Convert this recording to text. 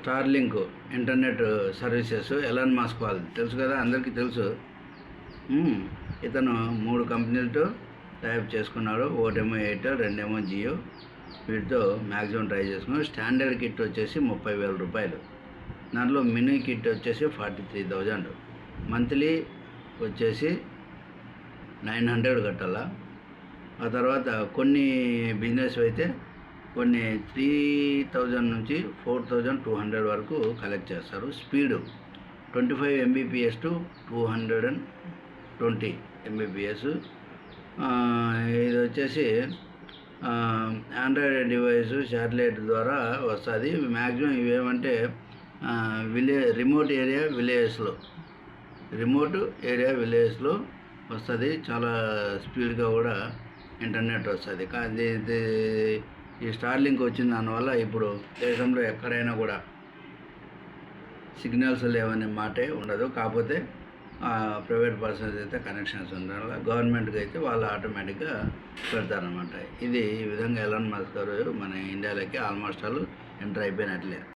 Starlink internet services Elon Musk వాళ్ళు తెలుసు కదా? అందరికీ తెలుసు. ఇతను మూడు కంపెనీలతో టైప్ చేసుకున్నాడు. ఒకటేమో ఎయిర్టెల్ రెండేమో జియో. వీటితో మ్యాక్సిమం ట్రై చేసుకున్నాడు. స్టాండర్డ్ కిట్ వచ్చేసి ముప్పై వేల రూపాయలు. దాంట్లో మినీ కిట్ వచ్చేసి ఫార్టీ త్రీ థౌజండ్. మంత్లీ వచ్చేసి నైన్ హండ్రెడ్ కట్టాలా? ఆ తర్వాత కొన్ని బిజినెస్ అయితే కొన్ని త్రీ థౌజండ్ నుంచి ఫోర్ థౌజండ్ టూ హండ్రెడ్ వరకు కలెక్ట్ చేస్తారు. Speed twenty five Mbps to two hundred and twenty Mbps ఇది వచ్చేసి ఆండ్రాయిడ్ డివైస్ శాటిలైట్ ద్వారా వస్తుంది. మ్యాక్సిమం ఇవేమంటే విలే రిమోట్ ఏరియా విలేజెస్లో రిమోట్ ఏరియా విలేజ్లో వస్తుంది. చాలా స్పీడ్గా కూడా ఇంటర్నెట్ వస్తుంది. కానీ ఇది ఈ స్టార్లింక్ వచ్చిన దానివల్ల ఇప్పుడు దేశంలో ఎక్కడైనా కూడా సిగ్నల్స్ లేవనే మాటే ఉండదు. కాకపోతే ప్రైవేట్ పర్సన్స్ అయితే కనెక్షన్స్ ఉండాలి. గవర్నమెంట్కి అయితే వాళ్ళు ఆటోమేటిక్గా పెడతారనమాట ఇది ఈ విధంగా ఎలాన్ మస్క్ గారు మన ఇండియాలోకి ఆల్మోస్ట్ ఆల్ ఎంటర్ అయిపోయినట్లే.